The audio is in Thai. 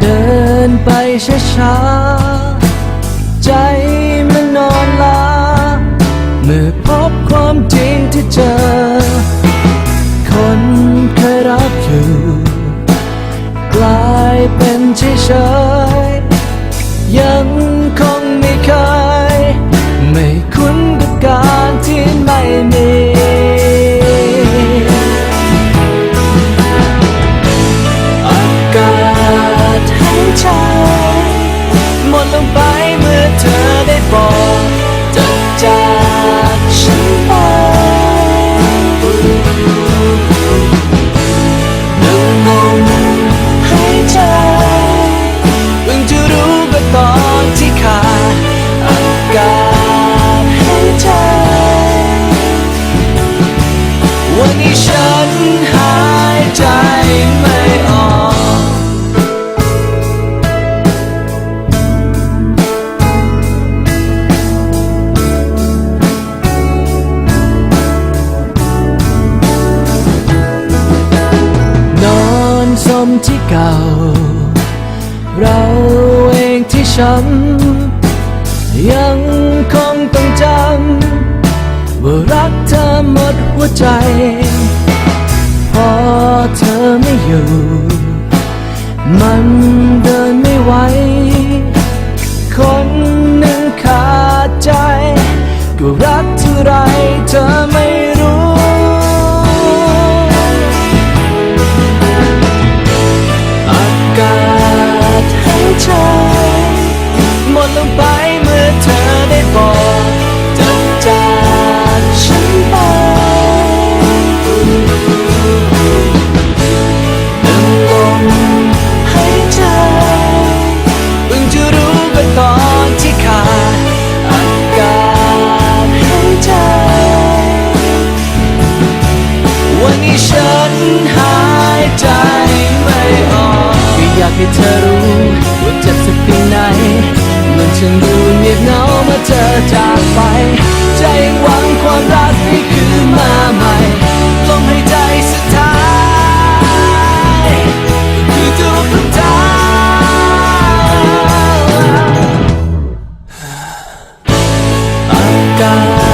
เดินไปช้าๆ ใจมันนอนลา เมื่อพบความจริงที่เจอ คนเคยรักอยู่ กลายเป็นเฉยๆยังคงไม่เคย ไม่คุ้นกับการที่ไม่มี มที่เก่า เราเองที่ช้ำยังคงต้องจำว่ารักเธอหมดหัวใจ พอเธอไม่อยู่ มันเดินไม่ไหวคน เธอจากไป ใจยังหวังความรักที่คือมาใหม่ลมหายใจสุดท้าย คือดวงดาวอากาศ